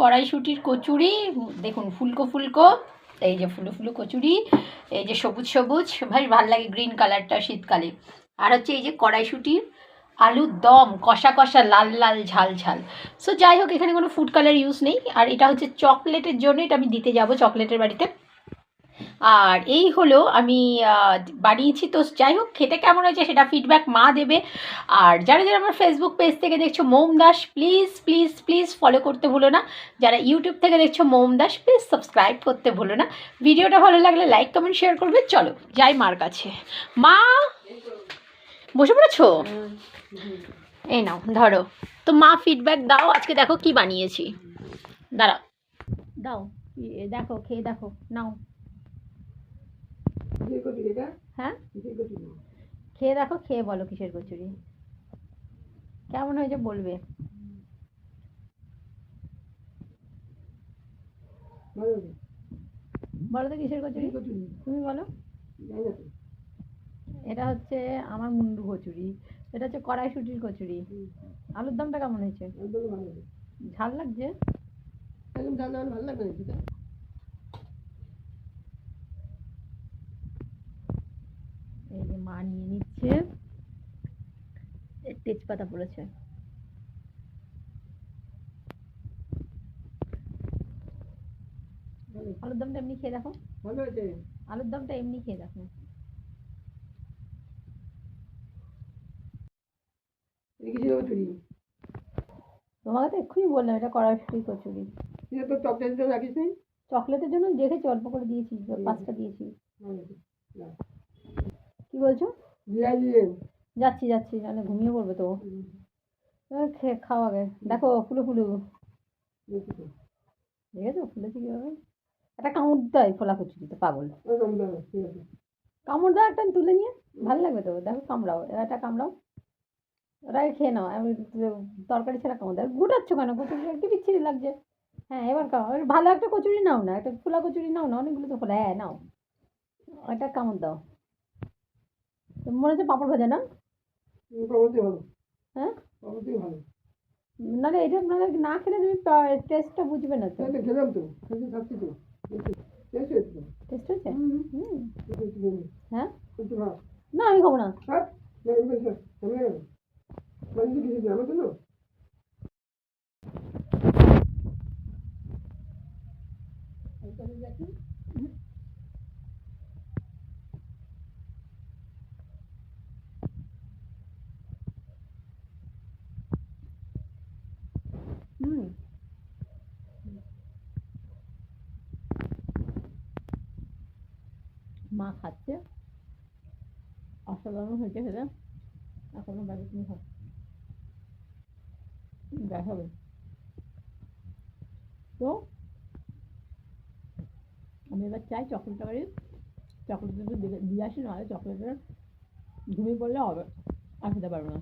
কড়াইশুটির কচুরি, দেখুন ফুলকো ফুলকো, এই যে ফুলো ফুলো কচুরি, এই যে সবুজ সবুজ, ভাই ভালো লাগে গ্রিন কালারটা শীতকালে। আর হচ্ছে এই যে কড়াইশুটির আলুর দম, কষা কষা, লাল লাল, ঝাল ঝাল। সো যাই হোক, এখানে কোনো ফুড কালার ইউজ নেই। আর এটা হচ্ছে চকলেটের জন্য, এটা আমি দিতে যাব চকলেটের বাড়িতে। আর এই হলো আমি বানিয়েছি। তো যাই হোক, খেতে কেমন হয়েছে সেটা ফিডব্যাক মা দেবে। আর যারা যারা আমার ফেসবুক পেজ থেকে দেখছ, Mom Das please please please follow করতে ভুলো না। যারা ইউটিউব থেকে দেখছ, মোম দাস প্লিজ সাবস্ক্রাইব করতে ভুলো না। ভিডিওটা ভালো লাগলে লাইক কমেন্ট শেয়ার করবে। চলো, যাই মার কাছে। মা, বসে পড়েছো? এই নাও, ধরো। তো মা ফিডব্যাক দাও, আজকে দেখো কি বানিয়েছি। দাঁড়াও। দাও দেখো, খেয়ে দেখো, নাও। হ্যাঁ? খেয়ে দেখো খেয়ে বলো কিসের কচুরি। কেমন হয়েছে বলবে। বলো তো। কিসের কচুরি। তুমি বলো। এটা হচ্ছে আমার মুন্ডু কচুরি। এটা হচ্ছে কড়াইশুটির কচুরি। আলুর দমটা কেমন হয়েছে? ঝাল লাগছে? ঝাল ভালো লাগবে না সেটা এই যে মা নিয়ে নিচ্ছে। তেজপাতা পড়েছে। আলুর দমটা এমনি খেয়ে দেখো। আলুর দমটা এমনি খেয়ে দেখো। তোমাকে তো এক্ষুনি বললাম এটা কড়াইশুটির কচুরি এটা জন্য রাখিস চকলেটের জন্য দেখেছি অল্প করে দিয়েছি পাঁচটা দিয়েছি। কি বলছো? যাচ্ছি যাচ্ছি জানে ঘুমিয়ে পড়বে তো। এবার খেয়ে খাও আগে। দেখো ফুলো ফুলো। তো দেখেছ? ফুলেছে কীভাবে? একটা কামড় দেয় ফোলা কচুরিতে পাগল। ঠিক আছে। কামড় দাও একটা তুলে নিয়ে ভালো লাগবে তো। দেখো কামড়াও একটা কামড়াও। ওটা খেয়ে নাও আমি তরকারি ছাড়া কামড় দাও গুটাচ্ছ কেন? কচুরি একটু বিচ্ছিরি লাগছে। হ্যাঁ এবার খাও। এবার ভালো একটা কচুরি নাও না একটা ফোলা কচুরি নাও না অনেকগুলো তো ফোলা। হ্যাঁ নাও। একটা কামড় দাও। মনে হচ্ছে পাঁপড় ভাজা না? হ্যাঁ? নাহলে এটা মানে না খেলে তুমি টেস্টটা বুঝবে না তো। তো খেলাম তো। খেতে তো। টেস্ট হয়েছে তো। হুম হুম। হ্যাঁ? না আমি খাব না। হ্যাঁ না এগুলো স্যার কেমন গেল মানে কিছু দিন আমার জন্য হুম মা খাচ্ছে। অসাধারণ হয়েছে খেতে। এখনও বাজে তুমি খাও। হবে তো আমি এবার চাই চকলেটটা বাড়ি চকলেট একটু দিয়ে- আসি, নাহলে চকলেটের ঘুমিয়ে পড়লে হবে আর খেতে পারব না।